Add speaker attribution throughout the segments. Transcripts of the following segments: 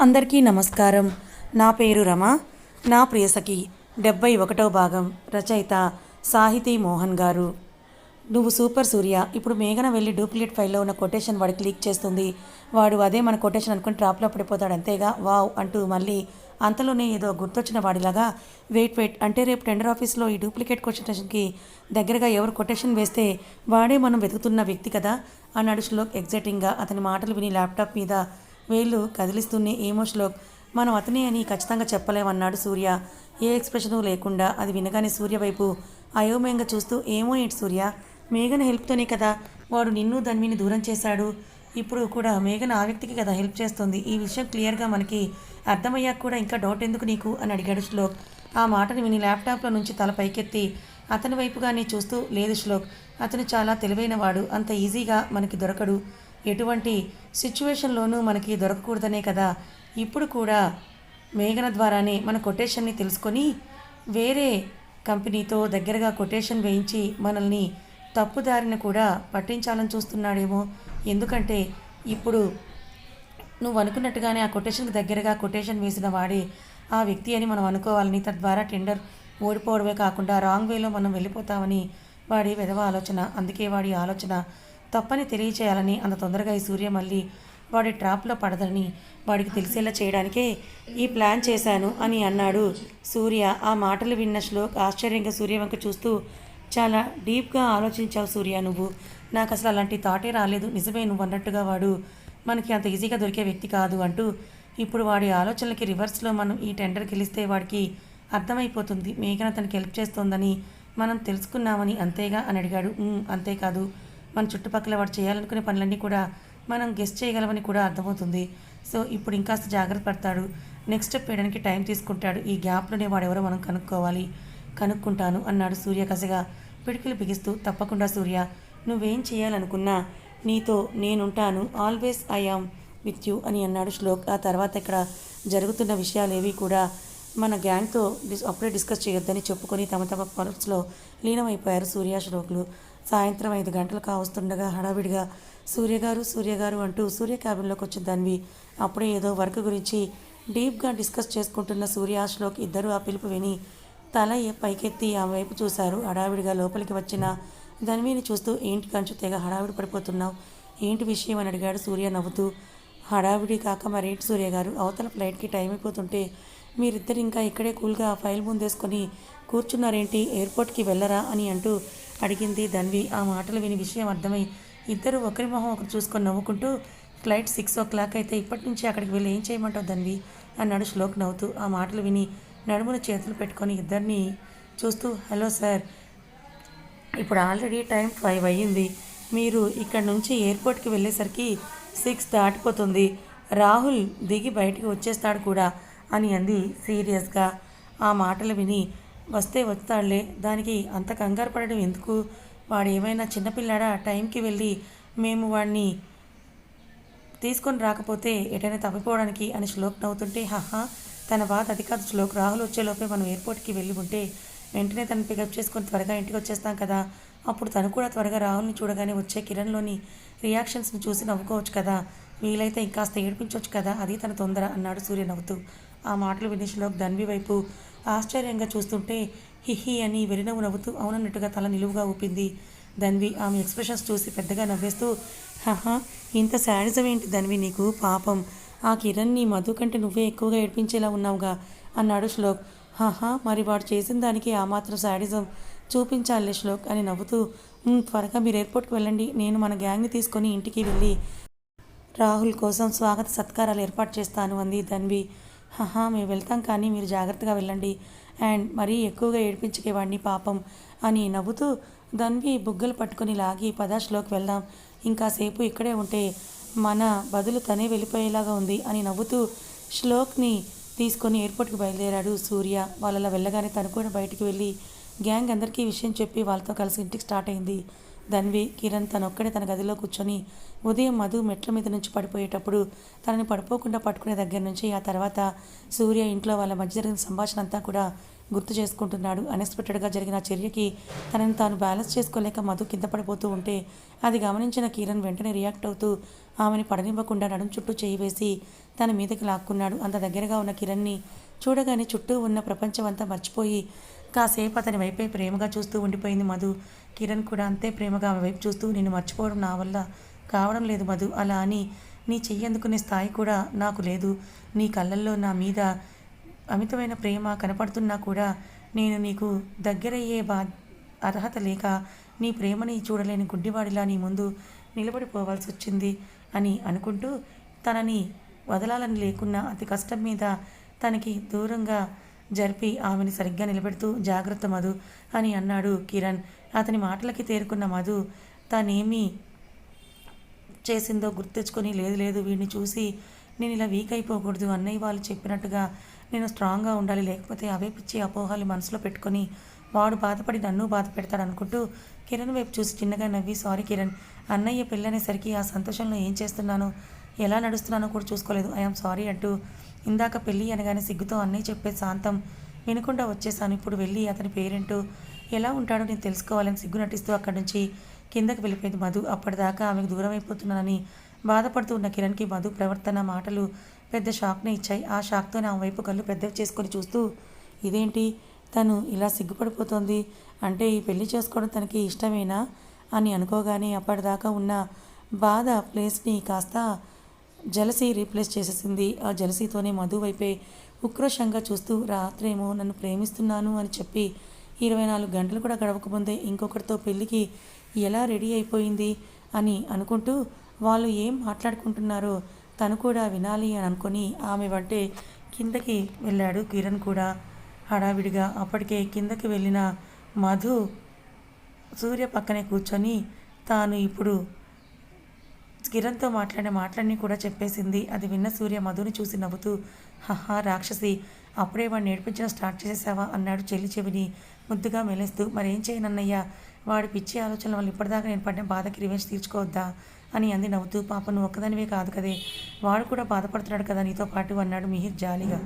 Speaker 1: అందరికీ నమస్కారం. నా పేరు రమ. నా ప్రియసఖి డెబ్బై ఒకటో భాగం రచయిత సాహితీ మోహన్ గారు. నువ్వు సూపర్ సూర్య. ఇప్పుడు మేఘన వెళ్ళి డూప్లికేట్ ఫైల్లో ఉన్న కొటేషన్ వాడికి లీక్ చేస్తుంది. వాడు అదే మన కొటేషన్ అనుకుని ట్రాప్లో పడిపోతాడు అంతేగా. వావ్ అంటూ మళ్ళీ అంతలోనే ఏదో గుర్తొచ్చిన వాడిలాగా వెయిట్ వెయిట్ అంటే రేపు టెండర్ ఆఫీస్లో ఈ డూప్లికేట్ కొటేషన్కి దగ్గరగా ఎవరు కొటేషన్ వేస్తే వాడే మనం వెతుకుతున్న వ్యక్తి కదా? అన్నాడు శ్లోక్ ఎగ్జైటింగ్గా. అతని మాటలు విని ల్యాప్టాప్ మీద వేళ్ళు కదిలిస్తూనే ఏమో శ్లోక్. మనం అతనే అని ఖచ్చితంగా చెప్పలేమన్నాడు సూర్య. ఏ ఎక్స్ప్రెషను లేకుండా అది వినగానే సూర్య వైపు అయోమయంగా చూస్తూ ఏమో ఏంటి సూర్య? మేఘన హెల్ప్తోనే కదా వాడు నిన్ను ధన్విని దూరం చేశాడు. ఇప్పుడు కూడా మేఘన ఆ వ్యక్తికి కదా హెల్ప్ చేస్తుంది. ఈ విషయం క్లియర్గా మనకి అర్థమయ్యాక కూడా ఇంకా డౌట్ ఎందుకు నీకు? అని అడిగాడు శ్లోక్. ఆ మాటను విని ల్యాప్టాప్లో నుంచి తల పైకెత్తి అతని వైపుగానే చూస్తూ లేదు శ్లోక్ అతను చాలా తెలివైనవాడు. అంత ఈజీగా మనకి దొరకడు. ఎటువంటి సిచ్యువేషన్లోనూ మనకి దొరకకూడదనే కదా. ఇప్పుడు కూడా మేఘన ద్వారానే మన కొటేషన్ని తెలుసుకొని వేరే కంపెనీతో దగ్గరగా కొటేషన్ వేయించి మనల్ని తప్పుదారిని కూడా పట్టించాలని చూస్తున్నాడేమో. ఎందుకంటే ఇప్పుడు నువ్వు అనుకున్నట్టుగానే ఆ కొటేషన్కి దగ్గరగా కొటేషన్ వేసిన వాడే ఆ వ్యక్తి అని మనం అనుకోవాలని తద్వారా టెండర్ ఓడిపోవడమే కాకుండా రాంగ్ వేలో మనం వెళ్ళిపోతామని వాడి విధవ ఆలోచన. అందుకే వాడి ఆలోచన తప్పని తెలియచేయాలని అంత తొందరగా ఈ సూర్య మళ్ళీ వాడి ట్రాప్లో పడదని వాడికి తెలిసేలా చేయడానికే ఈ ప్లాన్ చేశాను అని అన్నాడు సూర్య. ఆ మాటలు విన్న శ్లోక్ ఆశ్చర్యంగా సూర్య వంక చూస్తూ చాలా డీప్గా ఆలోచించావు సూర్య నువ్వు. నాకు అసలు అలాంటి థాటే రాలేదు. నిజమే నువ్వు అన్నట్టుగా వాడు మనకి అంత ఈజీగా దొరికే వ్యక్తి కాదు అంటూ ఇప్పుడు వాడి ఆలోచనలకి రివర్స్లో మనం ఈ టెండర్ గెలిస్తే వాడికి అర్థమైపోతుంది. మేఘన తనకి హెల్ప్ చేస్తోందని మనం తెలుసుకున్నామని అంతేగా అని అడిగాడు. అంతేకాదు. మన చుట్టుపక్కల వాడు చేయాలనుకునే పనులన్నీ కూడా మనం గెస్ట్ చేయగలమని కూడా అర్థమవుతుంది. సో ఇప్పుడు ఇంకాస్త జాగ్రత్త పడతాడు. నెక్స్ట్ స్టెప్ వేయడానికి టైం తీసుకుంటాడు. ఈ గ్యాప్లోనే వాడెవరో మనం కనుక్కోవాలి. కనుక్కుంటాను అన్నాడు సూర్య కసిగా. పిడికిలు బిగిస్తూ తప్పకుండా సూర్య నువ్వేం చేయాలనుకున్నా నీతో నేనుంటాను. Always I am with you అని అన్నాడు శ్లోక్. ఆ తర్వాత ఇక్కడ జరుగుతున్న విషయాలేవి కూడా మన గ్యాంగ్తో డిస్ అప్పుడే డిస్కస్ చేయొద్దని చెప్పుకొని తమ తమ పనుల్లో లీనమైపోయారు సూర్య శ్లోకులు. సాయంత్రం ఐదు గంటలు కావస్తుండగా హడావిడిగా సూర్యగారు సూర్యగారు అంటూ సూర్య క్యాబిన్లోకి వచ్చిన దానివి అప్పుడే ఏదో వర్క్ గురించి డీప్గా డిస్కస్ చేసుకుంటున్న సూర్యాశ్లోకి ఇద్దరు ఆ పిలుపు విని తల పైకెత్తి ఆమె వైపు చూశారు. హడావిడిగా లోపలికి వచ్చిన ధన్వీని చూస్తూ ఏంటి కంచు తెగ హడావిడి పడిపోతున్నావు? ఏంటి విషయం? అని అడిగాడు సూర్య నవ్వుతూ. హడావిడి కాక మరేంటి సూర్య గారు అవతల ఫ్లైట్కి టైం అయిపోతుంటే మీరిద్దరు ఇంకా ఇక్కడే కూల్గా ఫైల్ ముందేసుకొని కూర్చున్నారేంటి? ఎయిర్పోర్ట్కి వెళ్ళరా అని అంటూ అడిగింది ధన్వి. ఆ మాటలు విని విషయం అర్థమై ఇద్దరు ఒకరి మొహం ఒకరు చూసుకొని నవ్వుకుంటూ ఫ్లైట్ సిక్స్ ఓ క్లాక్ అయితే ఇప్పటి నుంచి అక్కడికి వెళ్ళి ఏం చేయమంటావు ధన్వి? అన్నాడు శ్లోక్ నవ్వుతూ. ఆ మాటలు విని నడుమున చేతులు పెట్టుకొని ఇద్దరిని చూస్తూ హలో సార్ ఇప్పుడు ఆల్రెడీ టైం ఫైవ్ అయ్యింది. మీరు ఇక్కడ నుంచి ఎయిర్పోర్ట్కి వెళ్ళేసరికి సిక్స్ దాటిపోతుంది. రాహుల్ దిగి బయటికి వచ్చేస్తాడు కూడా. అని అంది సీరియస్గా. ఆ మాటలు విని వస్తే వస్తాడులే దానికి అంత కంగారు పడడం ఎందుకు? వాడు ఏమైనా చిన్నపిల్లాడా? టైంకి వెళ్ళి మేము వాడిని తీసుకొని రాకపోతే ఎటైనా తప్పిపోవడానికి అని శ్లోక్ నవ్వుతుంటే హహా తన బాధ అది కాదు శ్లోక్. రాహుల్ వచ్చేలోపే మనం ఎయిర్పోర్ట్కి వెళ్ళి ఉంటే వెంటనే తను పికప్ చేసుకొని త్వరగా ఇంటికి వచ్చేస్తాం కదా. అప్పుడు తను కూడా త్వరగా రాహుల్ని చూడగానే వచ్చే కిరణ్లోని రియాక్షన్స్ని చూసి నవ్వుకోవచ్చు కదా. వీలైతే ఇంకాస్త ఏడిపించవచ్చు కదా. అది తన తొందర అన్నాడు సూర్య నవ్వుతూ ఆ మాటలు విని శ్లోక్ ధన్వి వైపు ఆశ్చర్యంగా చూస్తుంటే హిహి అని వెరినవ్వు నవ్వుతూ అవునన్నట్టుగా తల నిలువుగా ఊపింది. ధన్వి ఆమె ఎక్స్ప్రెషన్స్ చూసి పెద్దగా నవ్వేస్తూ హహా ఇంత శాడిజం ఏంటి ధన్వి నీకు? పాపం. ఆ కిరణ్ నీ మధు కంటే నువ్వే ఎక్కువగా ఏడిపించేలా ఉన్నావుగా అన్నాడు శ్లోక్. హహా మరి వాడు చేసిన దానికి ఆ మాత్రం శాడిజం. చూపించాలి శ్లోక్ అని నవ్వుతూ త్వరగా మీరు ఎయిర్పోర్ట్కి వెళ్ళండి. నేను మన గ్యాంగ్ని తీసుకొని ఇంటికి వెళ్ళి రాహుల్ కోసం స్వాగత సత్కారాలు ఏర్పాటు చేస్తాను అంది ధన్వి. హహా మేము వెళ్తాం కానీ మీరు జాగ్రత్తగా వెళ్ళండి. అండ్ మరీ ఎక్కువగా ఏడిపించకేవాడిని పాపం అని నవ్వుతూ ధన్వి బుగ్గలు పట్టుకొని లాగి పదాశ్లోకి వెళ్దాం. ఇంకాసేపు ఇక్కడే ఉంటే మన బదులు తనే వెళ్ళిపోయేలాగా ఉంది అని నవ్వుతూ శ్లోక్ని తీసుకొని ఎయిర్పోర్ట్కి బయలుదేరాడు సూర్య. వాళ్ళలా వెళ్ళగానే తను కూడా బయటికి వెళ్ళి గ్యాంగ్ అందరికీ విషయం చెప్పి వాళ్ళతో కలిసి ఇంటికి స్టార్ట్ అయింది. ధన్వి కిరణ్ తనొక్కడే తన గదిలో కూర్చొని ఉదయం మధు మెట్ల మీద నుంచి పడిపోయేటప్పుడు తనని పడిపోకుండా పట్టుకునే దగ్గర నుంచి ఆ తర్వాత సూర్య ఇంట్లో వాళ్ళ మధ్య జరిగిన సంభాషణ అంతా కూడా గుర్తు చేసుకుంటున్నాడు. అన్ఎక్స్పెక్టెడ్గా జరిగిన చర్యకి తనని తాను బ్యాలెన్స్ చేసుకోలేక మధు కింద పడిపోతూ ఉంటే అది గమనించిన కిరణ్ వెంటనే రియాక్ట్ అవుతూ ఆమెని పడనివ్వకుండా నడుం చుట్టూ చేయి వేసి తన మీదకి లాక్కున్నాడు. అంత దగ్గరగా ఉన్న కిరణ్ని చూడగానే చుట్టూ ఉన్న ప్రపంచం అంతా మర్చిపోయి కాసేపు అతని వైపే ప్రేమగా చూస్తూ ఉండిపోయింది మధు. కిరణ్ కూడా అంతే ప్రేమగా ఆమె వైపు చూస్తూ నిన్ను మర్చిపోవడం నా వల్ల కావడం లేదు మధు అలా అని నీ చెయ్యి అందుకునే స్థాయి కూడా నాకు లేదు. నీ కళ్ళల్లో నా మీద అమితమైన ప్రేమ కనపడుతున్నా కూడా నేను నీకు దగ్గరయ్యే బా అర్హత లేక నీ ప్రేమని చూడలేని గుడ్డివాడిలా నీ ముందు నిలబడిపోవాల్సి వచ్చింది అని అనుకుంటూ తనని వదలాలని లేకున్నా అతి కష్టం మీద తనకి దూరంగా జరిపి ఆమెని సరిగ్గా నిలబెడుతూ జాగ్రత్త మధు అని అన్నాడు కిరణ్. అతని మాటలకి తేరుకున్న మధు తానేమీ చేసిందో గుర్తెచ్చుకొని లేదు లేదు వీడిని చూసి నేను ఇలా వీక్ అయిపోకూడదు. అన్నయ్య వాళ్ళు చెప్పినట్టుగా నేను స్ట్రాంగ్గా ఉండాలి. లేకపోతే అవే పిచ్చి అపోహాలు మనసులో పెట్టుకొని వాడు బాధపడి నన్ను బాధ పెడతాడు అనుకుంటూ కిరణ్ వైపు చూసి చిన్నగా నవ్వి సారీ కిరణ్ అన్నయ్య పెళ్ళనేసరికి ఆ సంతోషంలో ఏం చేస్తున్నానో ఎలా నడుస్తున్నానో కూడా చూసుకోలేదు. ఐఎమ్ సారీ అంటూ ఇందాక పెళ్ళి అనగానే సిగ్గుతో అన్నయ్య చెప్పే శాంతం వినకుండా వచ్చేసాను ఇప్పుడు వెళ్ళి అతని పేరెంటు ఎలా ఉంటాడో నేను తెలుసుకోవాలని సిగ్గు నటిస్తూ అక్కడి నుంచి కిందకి వెళ్ళిపోయింది మధు. అప్పటిదాకా ఆమెకు దూరం అయిపోతున్నానని బాధపడుతూ ఉన్న కిరణ్కి మధు ప్రవర్తన మాటలు పెద్ద షాక్ని ఇచ్చాయి. ఆ షాక్తో నా వైపు కళ్ళు పెద్దవి చేసుకొని చూస్తూ ఇదేంటి? తను ఇలా సిగ్గుపడిపోతోంది. అంటే ఈ పెళ్ళి చేసుకోవడం తనకి ఇష్టమేనా? అని అనుకోగానే అప్పటిదాకా ఉన్న బాధ ప్లేస్ని కాస్త జలసి రీప్లేస్ చేసేసింది. ఆ జలసీతోనే మధు వైపే ఉక్రోషంగా చూస్తూ రాత్రేమో నన్ను ప్రేమిస్తున్నాను అని చెప్పి ఇరవై నాలుగు గంటలు కూడా గడవకముందే ఇంకొకరితో పెళ్ళికి ఎలా రెడీ అయిపోయింది అని అనుకుంటూ వాళ్ళు ఏం మాట్లాడుకుంటున్నారో తను కూడా వినాలి అని అనుకొని ఆమె వంటే కిందకి వెళ్ళాడు కిరణ్ కూడా. హడావిడిగా అప్పటికే కిందకి వెళ్ళిన మధు సూర్య పక్కనే కూర్చొని తాను ఇప్పుడు కిరణ్తో మాట్లాడిన మాటలన్నీ కూడా చెప్పేసింది. అది విన్న సూర్య మధుని చూసి నవ్వుతూ హహా రాక్షసి అప్పుడే వాడిని నేర్పించడం స్టార్ట్ చేసేసావా? అన్నాడు చెల్లి చెవిని ముద్దుగా మెలేస్తూ. మరేం చేయనన్నయ్యా వాడి పిచ్చి ఆలోచనల వల్ల ఇప్పటిదాకా నేను పడిన బాధకి రివెంజ్ తీర్చుకోవద్దా? అని అంది నవ్వుతూ. పాప నువ్వు ఒక్కదానివే కాదు కదే వాడు కూడా బాధపడుతున్నాడు కదా నీతో పాటు అన్నాడు మిహిర్ జాలిగా.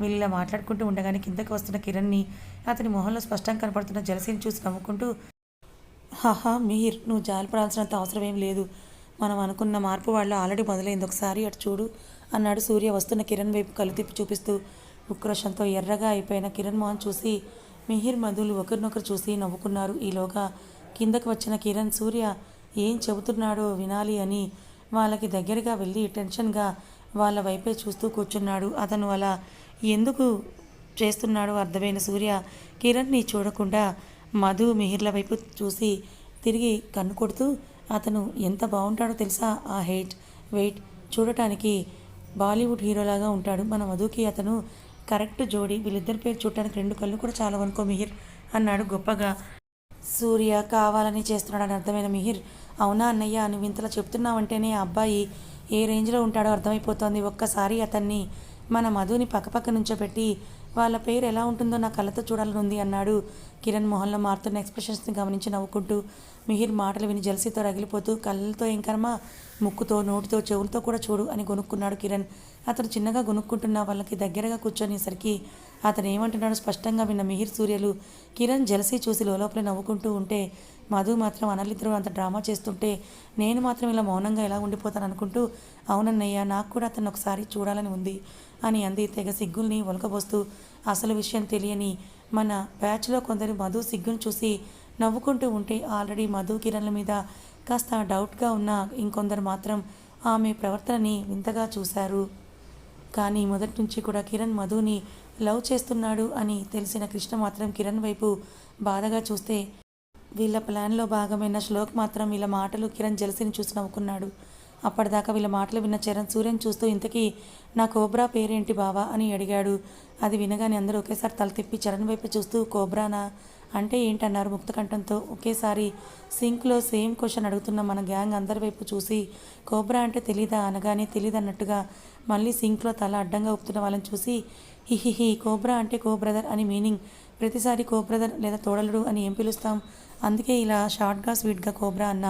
Speaker 1: వీళ్ళు ఇలా మాట్లాడుకుంటూ ఉండగానే కిందకి వస్తున్న కిరణ్ని అతని మొహంలో స్పష్టంగా కనపడుతున్న జలసీని చూసి నవ్వుకుంటూ హాహా మిహిర్ నువ్వు జాలిపడాల్సినంత అవసరం ఏం లేదు. మనం అనుకున్న మార్పు వాళ్ళు ఆల్రెడీ మొదలైంది. ఒకసారి అటు చూడు అన్నాడు సూర్య వస్తున్న కిరణ్ వైపు కళ్ళు తిప్పి చూపిస్తూ. ఉక్రోషంతో ఎర్రగా అయిపోయిన కిరణ్ మోహన్ చూసి మిహిర్ మధులు ఒకరినొకరు చూసి నవ్వుకున్నారు. ఈలోగా కిందకు వచ్చిన కిరణ్ సూర్య ఏం చెబుతున్నాడో వినాలి అని వాళ్ళకి దగ్గరగా వెళ్ళి టెన్షన్గా వాళ్ళ వైపే చూస్తూ కూర్చున్నాడు. అతను అలా ఎందుకు చేస్తున్నాడో అర్థమైన సూర్య కిరణ్ని చూడకుండా మధు మిహిర్ల వైపు చూసి తిరిగి కన్ను కొడుతూ అతను ఎంత బాగుంటాడో తెలుసా? ఆ హెయిట్ వెయిట్ చూడటానికి బాలీవుడ్ హీరోలాగా ఉంటాడు. మన మధుకి అతను కరెక్ట్ జోడి వీళ్ళిద్దరి పేరు చూడటానికి రెండు కళ్ళు కూడా చాలా అనుకో మిహిర్ అన్నాడు గొప్పగా. సూర్య కావాలని చేస్తున్నాడని అర్థమైన మిహిర్. అవునా అన్నయ్య నువ్వు ఇంతలా చెప్తున్నావంటేనే ఆ అబ్బాయి ఏ రేంజ్లో ఉంటాడో అర్థమైపోతోంది. ఒక్కసారి అతన్ని మన మధుని పక్కపక్క నుంచోబెట్టి వాళ్ళ పేరు ఎలా ఉంటుందో నా కళ్ళతో చూడాలని ఉంది అన్నాడు. కిరణ్ మొహన్లో మారుతున్న ఎక్స్ప్రెషన్స్ని గమనించి నవ్వుకుంటూ మిహిర్ మాటలు విని జలసితో రగిలిపోతూ కళ్ళతో ఏం కర్మ? ముక్కుతో నోటితో చెవులతో కూడా చూడు అని కొనుక్కున్నాడు కిరణ్. అతను చిన్నగా కొనుక్కుంటున్న వాళ్ళకి దగ్గరగా కూర్చొనేసరికి అతను ఏమంటున్నాడో స్పష్టంగా విన్న మిహిర్ సూర్యలు. కిరణ్ జలసి చూసి లోపల నవ్వుకుంటూ ఉంటే మధు మాత్రం అనలిద్దరూ అంత డ్రామా చేస్తుంటే నేను మాత్రం ఇలా మౌనంగా ఎలా ఉండిపోతాను అనుకుంటూ అవునన్నయ్య నాకు కూడా అతను ఒకసారి చూడాలని ఉంది అని అంది తెగ సిగ్గుల్ని ఒలకబోస్తూ అసలు విషయం తెలియని మన బ్యాచ్లో కొందరు మధు సిగ్గును చూసి నవ్వుకుంటూ ఉంటే ఆల్రెడీ మధు కిరణ్ల మీద కాస్త డౌట్గా ఉన్న ఇంకొందరు మాత్రం ఆమె ప్రవర్తనని వింతగా చూశారు. కానీ మొదటి నుంచి కూడా కిరణ్ మధుని లవ్ చేస్తున్నాడు అని తెలిసిన కృష్ణ మాత్రం కిరణ్ వైపు బాధగా చూస్తే వీళ్ళ ప్లాన్లో భాగమైన శ్లోక్ మాత్రం వీళ్ళ మాటలు కిరణ్ జలసిని చూసి నవ్వుకున్నాడు. అప్పటిదాకా వీళ్ళ మాటలు విన్న చరణ్ సూర్యని చూస్తూ ఇంతకీ నా కోబ్రా పేరేంటి బావా? అని అడిగాడు. అది వినగానే అందరూ ఒకేసారి తల తిప్పి చరణ్ వైపు చూస్తూ కోబ్రానా? అంటే ఏంటన్నారు ముక్తకంఠంతో ఒకేసారి సింక్లో సేమ్ క్వశ్చన్ అడుగుతున్న మన గ్యాంగ్ అందరి వైపు చూసి కోబ్రా అంటే తెలీదా? అనగానే తెలీదు అన్నట్టుగా మళ్ళీ సింక్లో తల అడ్డంగా ఊపుతున్న వాళ్ళని చూసి హిహిహి కోబ్రా అంటే కో బ్రదర్ అని మీనింగ్ ప్రతిసారి కో బ్రదర్ లేదా తోడలుడు అని ఏం పిలుస్తాం? అందుకే ఇలా షార్ట్గా స్వీట్గా కోబ్రా అన్న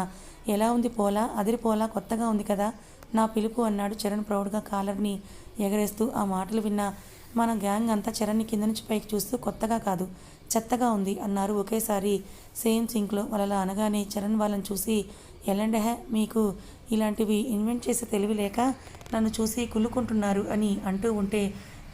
Speaker 1: ఎలా ఉంది పోలా? అదిరి పోలా కొత్తగా ఉంది కదా? నా పిలుపు అన్నాడు చరణ్ ప్రౌడ్గా కాలర్ని ఎగరేస్తూ ఆ మాటలు విన్న మన గ్యాంగ్ అంతా చరణ్ని కింద నుంచి పైకి చూస్తూ కొత్తగా కాదు చెత్తగా ఉంది అన్నారు ఒకేసారి సేమ్ సింక్లో వాళ్ళలా అనగానే చరణ్ వాళ్ళని చూసి ఎలాంటి హే మీకు ఇలాంటివి ఇన్వెంట్ చేసే తెలివి లేక నన్ను చూసి కుళ్ళుకుంటున్నారు అని అంటూ ఉంటే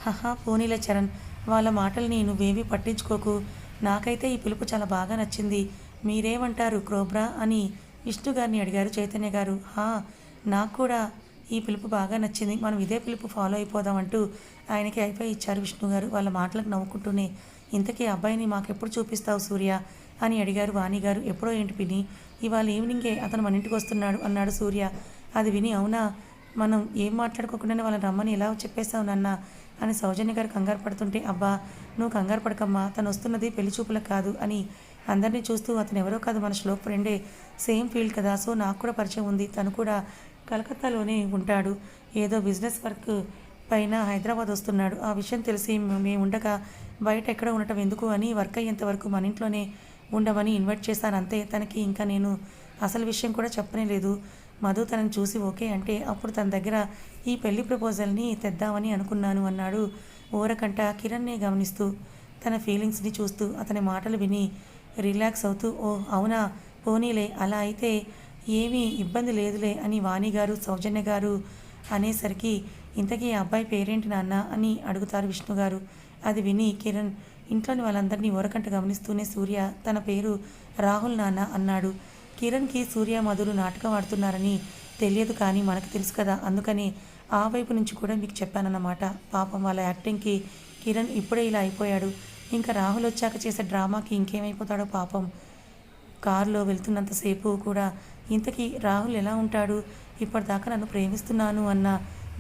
Speaker 1: హహా పోనీలే చరణ్ వాళ్ళ మాటల్ని నువ్వేమీ పట్టించుకోకు. నాకైతే ఈ పిలుపు చాలా బాగా నచ్చింది. మీరేమంటారు క్రోబ్రా అని విష్ణు గారిని అడిగారు చైతన్య గారు. హా నాకు కూడా ఈ పిలుపు బాగా నచ్చింది. మనం ఇదే పిలుపు ఫాలో అయిపోదాం అంటూ ఆయనకి అయిపోయి ఇచ్చారు విష్ణు గారు. వాళ్ళ మాటలకు నవ్వుకుంటూనే ఇంతకీ అబ్బాయిని మాకెప్పుడు చూపిస్తావు సూర్య? అని అడిగారు వాణి గారు. ఎప్పుడో ఏంటి పిని ఇవాళ ఈవినింగే అతను మన ఇంటికి వస్తున్నాడు అన్నాడు సూర్య. అది విని అవునా? మనం ఏం మాట్లాడుకోకుండానే వాళ్ళని రమ్మని ఎలా చెప్పేస్తావు నాన్న అని సౌజన్య గారు కంగారు పడుతుంటే అబ్బా నువ్వు కంగారు పడకమ్మా తను వస్తున్నది పెళ్ళి చూపులకు కాదు అని అందరినీ చూస్తూ అతను ఎవరో కాదు మన శ్లోక్ ఫ్రెండే సేమ్ ఫీల్డ్ కదా సో నాకు కూడా పరిచయం ఉంది తను కూడా కలకత్తాలోనే ఉంటాడు ఏదో బిజినెస్ వర్క్ పైన హైదరాబాద్ వస్తున్నాడు ఆ విషయం తెలిసి మేము ఉండగా బయట ఎక్కడ ఉండటం ఎందుకు అని వర్క్ అయ్యేంత వరకు మన ఇంట్లోనే ఉండమని ఇన్వైట్ చేశాను అంతే తనకి ఇంకా నేను అసలు విషయం కూడా చెప్పనే లేదు మధు తనని చూసి ఓకే అంటే అప్పుడు తన దగ్గర ఈ పెళ్ళి ప్రపోజల్ని తెద్దామని అనుకున్నాను అన్నాడు ఓరకంట కిరణ్ని గమనిస్తూ. తన ఫీలింగ్స్ని చూస్తూ అతని మాటలు విని రిలాక్స్ అవుతూ ఓ అవునా? పోనీలే అలా అయితే ఏమీ ఇబ్బంది లేదులే అని వాణి గారు సౌజన్య గారు అనేసరికి ఇంతకీ అబ్బాయి పేరేంటి నాన్న? అని అడుగుతారు విష్ణు గారు అది విని కిరణ్ ఇంట్లోని వాళ్ళందరినీ ఓరకంట గమనిస్తూనే సూర్య తన పేరు రాహుల్ నాన్న అన్నాడు. కిరణ్కి సూర్య మధులు నాటకం ఆడుతున్నారని తెలియదు కానీ మనకు తెలుసు కదా. అందుకని ఆ వైపు నుంచి కూడా మీకు చెప్పానన్నమాట. పాపం వాళ్ళ యాక్టింగ్కి కిరణ్ ఇప్పుడే ఇలా అయిపోయాడు. ఇంకా రాహుల్ వచ్చాక చేసే డ్రామాకి ఇంకేమైపోతాడో పాపం. కారులో వెళ్తున్నంతసేపు కూడా ఇంతకీ రాహుల్ ఎలా ఉంటాడు? ఇప్పటిదాకా నన్ను ప్రేమిస్తున్నాను అన్న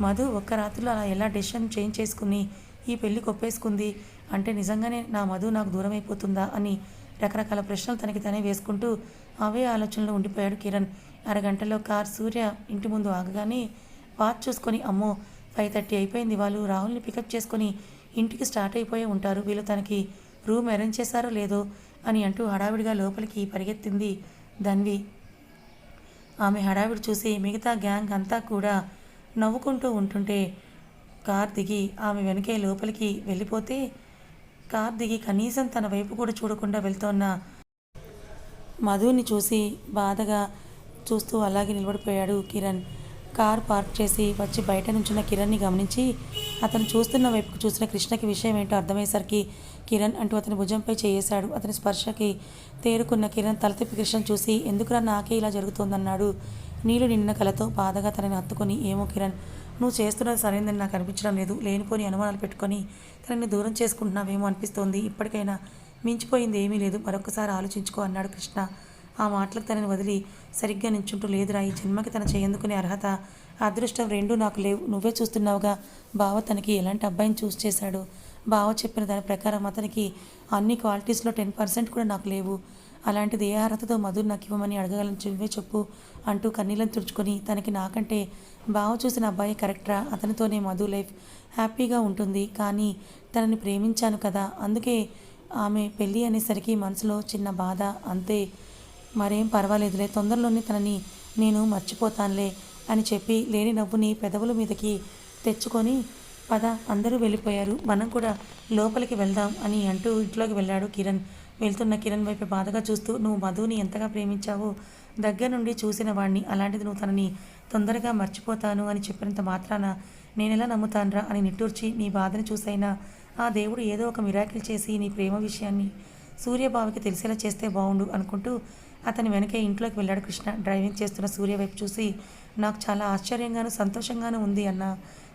Speaker 1: మధు ఒక్క రాత్రిలో అలా ఎలా డెసిషన్ చేంజ్ చేసుకుని ఈ పెళ్ళి కొప్పేసుకుంది? అంటే నిజంగానే నా మధు నాకు దూరం అయిపోతుందా అని రకరకాల ప్రశ్నలు తనకి తనే వేసుకుంటూ అవే ఆలోచనలో ఉండిపోయాడు కిరణ్. అరగంటలో కార్ సూర్య ఇంటి ముందు ఆగగానే వాచ్ చూసుకొని అమ్మో ఫైవ్ థర్టీ అయిపోయింది వాళ్ళు రాహుల్ని పికప్ చేసుకొని ఇంటికి స్టార్ట్ అయిపోయి ఉంటారు. వీళ్ళు తనకి రూమ్ అరేంజ్ చేశారో లేదో అని అంటూ హడావిడిగా లోపలికి పరిగెత్తింది ధన్వి. ఆమె హడావిడి చూసి మిగతా గ్యాంగ్ అంతా కూడా నవ్వుకుంటూ ఉంటుంటే కార్ దిగి ఆమె వెనకే లోపలికి వెళ్ళిపోతే కార్ దిగి కనీసం తన వైపు కూడా చూడకుండా వెళ్తోన్న మధుని చూసి బాధగా చూస్తూ అలాగే నిలబడిపోయాడు కిరణ్. కార్ పార్క్ చేసి వచ్చి బయట నుంచిన కిరణ్ని గమనించి అతను చూస్తున్న వైపుకు చూసిన కృష్ణకి విషయం ఏంటో అర్థమయ్యేసరికి కిరణ్ అంటూ అతని భుజంపై చేయేశాడు. అతని స్పర్శకి తేరుకున్న కిరణ్ తలతిప్పి కృష్ణ చూసి ఎందుకురా నాకే ఇలా జరుగుతోందన్నాడు? నీళ్ళు నిన్న కలతో బాధగా తనని హత్తుకొని ఏమో కిరణ్ నువ్వు చేస్తున్నది సరైనదని నాకు అనిపించడం లేదు. లేనిపోని అనుమానాలు పెట్టుకొని తనని దూరం చేసుకుంటున్నావేమో అనిపిస్తోంది. ఇప్పటికైనా మించిపోయింది ఏమీ లేదు. మరొకసారి ఆలోచించుకో అన్నాడు కృష్ణ. ఆ మాటలకు తనని వదిలి సరిగ్గా నించుంటూ లేదురా ఈ జన్మకి తన చేయందుకునే అర్హత అదృష్టం రెండూ నాకు లేవు. నువ్వే చూస్తున్నావుగా. బావ తనకి ఎలాంటి అబ్బాయిని చూస్ చేశాడు? బావ చెప్పిన దాని ప్రకారం అతనికి అన్ని క్వాలిటీస్లో టెన్ పర్సెంట్ కూడా నాకు లేవు. అలాంటిది ఏ అర్హతతో మధుర్ నాకు ఇవ్వమని అడగగలను నువ్వే చెప్పు అంటూ కన్నీళ్ళని తుడుచుకొని తనకి నాకంటే బావ చూసిన అబ్బాయి కరెక్టరా? అతనితోనే మధు లైఫ్ హ్యాపీగా ఉంటుంది కానీ తనని ప్రేమించాను కదా. అందుకే ఆమె పెళ్ళి అనేసరికి మనసులో చిన్న బాధ అంతే. మరేం పర్వాలేదులే తొందరలోనే తనని నేను మర్చిపోతానులే అని చెప్పి లేని నవ్వుని పెదవుల మీదకి తెచ్చుకొని పద అందరూ వెళ్ళిపోయారు మనం కూడా లోపలికి వెళ్దాం అని అంటూ ఇంట్లోకి వెళ్ళాడు కిరణ్. వెళ్తున్న కిరణ్ వైపు బాధగా చూస్తూ నువ్వు మధుని ఎంతగా ప్రేమించావో దగ్గర నుండి చూసిన వాడిని అలాంటిది నువ్వు తనని తొందరగా మర్చిపోతాను అని చెప్పినంత మాత్రాన నేనెలా నమ్ముతానురా అని నిట్టూర్చి నీ బాధని చూసైనా ఆ దేవుడు ఏదో ఒక మిరాకిల్ చేసి నీ ప్రేమ విషయాన్ని సూర్యబాబుకి తెలిసేలా చేస్తే బాగుండు అనుకుంటూ అతని వెనకే ఇంట్లోకి వెళ్ళాడు కృష్ణ. డ్రైవింగ్ చేస్తున్న సూర్య వైపు చూసి నాకు చాలా ఆశ్చర్యంగాను సంతోషంగాను ఉంది అన్న.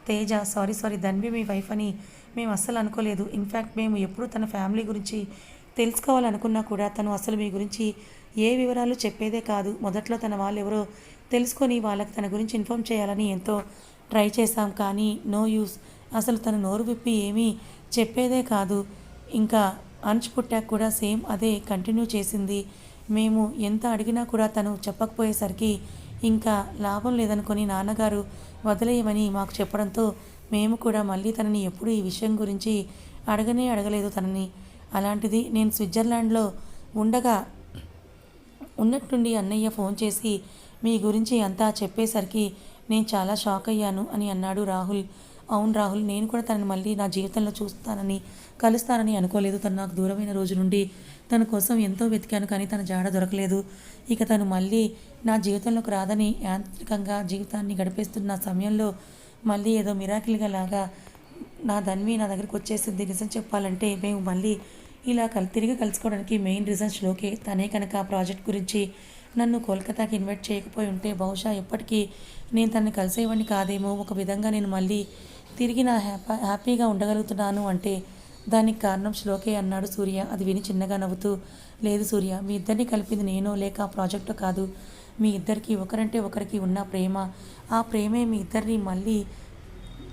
Speaker 1: తేజ సారీ సారీ ధన్వి మీ వైఫ్ అని మేము అస్సలు అనుకోలేదు. ఇన్ఫ్యాక్ట్ మేము ఎప్పుడూ తన ఫ్యామిలీ గురించి తెలుసుకోవాలనుకున్నా కూడా తను అసలు మీ గురించి ఏ వివరాలు చెప్పేదే కాదు. మొదట్లో తన వాళ్ళు ఎవరో తెలుసుకొని వాళ్ళకి తన గురించి ఇన్ఫామ్ చేయాలని ఎంతో ట్రై చేశాం. కానీ నో యూస్. అసలు తను నోరు విప్పి ఏమీ చెప్పేదే కాదు. ఇంకా అంచు పుట్టాక కూడా సేమ్ అదే కంటిన్యూ చేసింది. మేము ఎంత అడిగినా కూడా తను చెప్పకపోయేసరికి ఇంకా లాభం లేదనుకొని నాన్నగారు వదిలేయమని మాకు చెప్పడంతో మేము కూడా మళ్ళీ తనని ఎప్పుడు ఈ విషయం గురించి అడగనే అడగలేదు. తనని అలాంటిది నేను స్విట్జర్లాండ్లో ఉండగా ఉన్నట్టుండి అన్నయ్య ఫోన్ చేసి మీ గురించి అంతా చెప్పేసరికి నేను చాలా షాక్ అయ్యాను అని అన్నాడు రాహుల్. అవును రాహుల్ నేను కూడా తనని మళ్ళీ నా జీవితంలో చూస్తానని కలుస్తానని అనుకోలేదు. తను నాకు దూరమైన రోజు నుండి తన కోసం ఎంతో వెతికాను కానీ తన జాడ దొరకలేదు. ఇక తను మళ్ళీ నా జీవితంలోకి రాదని యాంత్రికంగా జీవితాన్ని గడిపేస్తున్న సమయంలో మళ్ళీ ఏదో మిరాకిల్గా లాగా నా ధన్వి నా దగ్గరికి వచ్చేసింది. నిజం చెప్పాలంటే మేము మళ్ళీ ఇలా కల్ తిరిగి కలుసుకోవడానికి మెయిన్ రీజన్ శ్లోకే. తనే కనుక ఆ ప్రాజెక్ట్ గురించి నన్ను కోల్కతాకి ఇన్వైట్ చేయకపోయి ఉంటే బహుశా ఎప్పటికీ నేను తనని కలిసేవాడిని కాదేమో. ఒక విధంగా నేను మళ్ళీ తిరిగి నా హ్యాపీ హ్యాపీగా ఉండగలుగుతున్నాను అంటే దానికి కారణం శ్లోకే అన్నాడు సూర్య. అది విని చిన్నగా నవ్వుతూ లేదు సూర్య మీ ఇద్దరిని కలిపింది నేనో లేక ఆ ప్రాజెక్టు కాదు. మీ ఇద్దరికి ఒకరంటే ఒకరికి ఉన్న ప్రేమ. ఆ ప్రేమే మీ ఇద్దరిని మళ్ళీ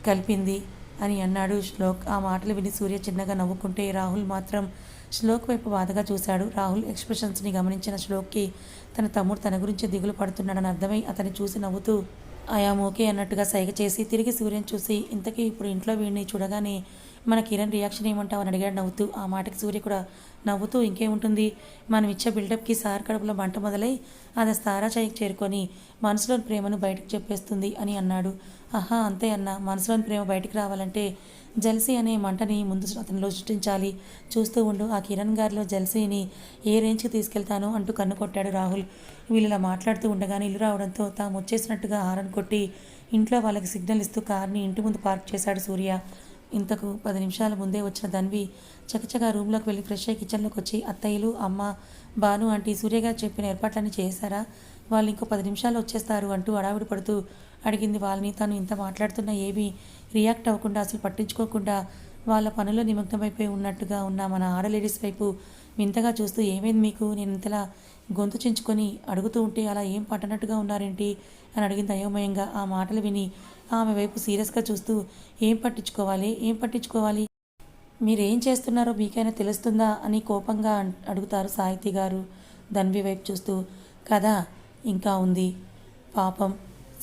Speaker 1: కలిపింది. అని అన్నాడు శ్లోక్. ఆ మాటలు విని సూర్య చిన్నగా నవ్వుకుంటే రాహుల్ మాత్రం శ్లోక్ వైపు బాధగా చూశాడు. రాహుల్ ఎక్స్ప్రెషన్స్ని గమనించిన శ్లోక్కి తన తమ్ముడు తన గురించి దిగులు పడుతున్నాడని అర్థమై అతన్ని చూసి నవ్వుతూ ఆయాం ఓకే అన్నట్టుగా సైగ చేసి తిరిగి సూర్యని చూసి ఇంతకీ ఇప్పుడు ఇంట్లో వీడిని చూడగానే మన కిరణ్ రియాక్షన్ ఏమంటావు అని అడిగాడు నవ్వుతూ ఆ మాటకి సూర్య కూడా నవ్వుతూ ఇంకేముంటుంది మనం ఇచ్చే బిల్డప్కి సార్ కడుపులో మంట మొదలై అది స్థారాచాయికి చేరుకొని మనసులోని ప్రేమను బయటకు చెప్పేస్తుంది అని అన్నాడు. ఆహా అంతే అన్న. మనసులోని ప్రేమ బయటికి రావాలంటే జెల్సీ అనే మంటని ముందు అతనిలో సృష్టించాలి. చూస్తూ ఉండు ఆ కిరణ్ గారిలో జెల్సీని ఏ రేంజ్కి తీసుకెళ్తాను అంటూ కన్ను కొట్టాడు రాహుల్. వీళ్ళు ఇలా మాట్లాడుతూ ఉండగానే ఇల్లు రావడంతో తాము వచ్చేసినట్టుగా హారన్ కొట్టి ఇంట్లో వాళ్ళకి సిగ్నల్ ఇస్తూ కార్ని ఇంటి ముందు పార్క్ చేశాడు సూర్య. ఇంతకు పది నిమిషాల ముందే వచ్చిన ధన్వి చకచకా రూమ్లోకి వెళ్ళి ఫ్రెష్ అయ్యి కిచెన్లోకి వచ్చి అత్తయ్యలు అమ్మ బాను ఆంటీ సూర్య గారు చెప్పిన ఏర్పాట్లన్నీ చేశారా? వాళ్ళు ఇంకో పది నిమిషాలు వచ్చేస్తారు అంటూ అడావిడి పడుతూ అడిగింది వాళ్ళని. తను ఇంత మాట్లాడుతున్న ఏమీ రియాక్ట్ అవ్వకుండా అసలు పట్టించుకోకుండా వాళ్ళ పనుల్లో నిమగ్నమైపోయి ఉన్నట్టుగా ఉన్న మన ఆడ లేడీస్ వైపు వింతగా చూస్తూ ఏమైంది మీకు? నేను ఇంతలా గొంతు చించుకొని అడుగుతూ ఉంటే అలా ఏం పట్టనట్టుగా ఉన్నారేంటి? అని అడిగింది అయోమయంగా. ఆ మాటలు విని ఆమె వైపు సీరియస్గా చూస్తూ ఏం పట్టించుకోవాలి? ఏం పట్టించుకోవాలి? మీరేం చేస్తున్నారో మీకైనా తెలుస్తుందా? అని కోపంగా అడుగుతారు సాహితీ గారు. ధన్వి వైపు చూస్తూ కదా ఇంకా ఉంది. పాపం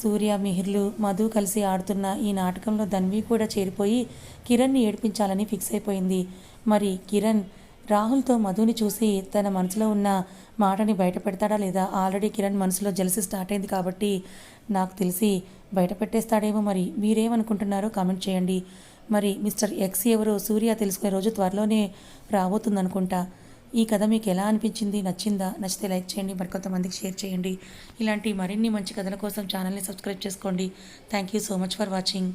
Speaker 1: సూర్య మిహిర్లు మధు కలిసి ఆడుతున్న ఈ నాటకంలో ధన్వి కూడా చేరిపోయి కిరణ్ని ఏడిపించాలని ఫిక్స్ అయిపోయింది. మరి కిరణ్ రాహుల్తో మధుని చూసి తన మనసులో ఉన్న మాటని బయటపెడతాడా లేదా ఆల్రెడీ కిరణ్ మనసులో జలసి స్టార్ట్ అయింది కాబట్టి నాకు తెలిసి బయట పెట్టేస్తాడేమో మరి. మీరేమనుకుంటున్నారో కామెంట్ చేయండి. మరి మిస్టర్ ఎక్స్ ఎవరో సూర్య తెలుసుకునే రోజు త్వరలోనే రాబోతుందనుకుంటా. ఈ కథ మీకు ఎలా అనిపించింది? నచ్చిందా? నచ్చితే లైక్ చేయండి. మరికొంతమందికి షేర్ చేయండి. ఇలాంటి మరిన్ని మంచి కథల కోసం ఛానల్ని సబ్స్క్రైబ్ చేసుకోండి. Thank you so much for watching.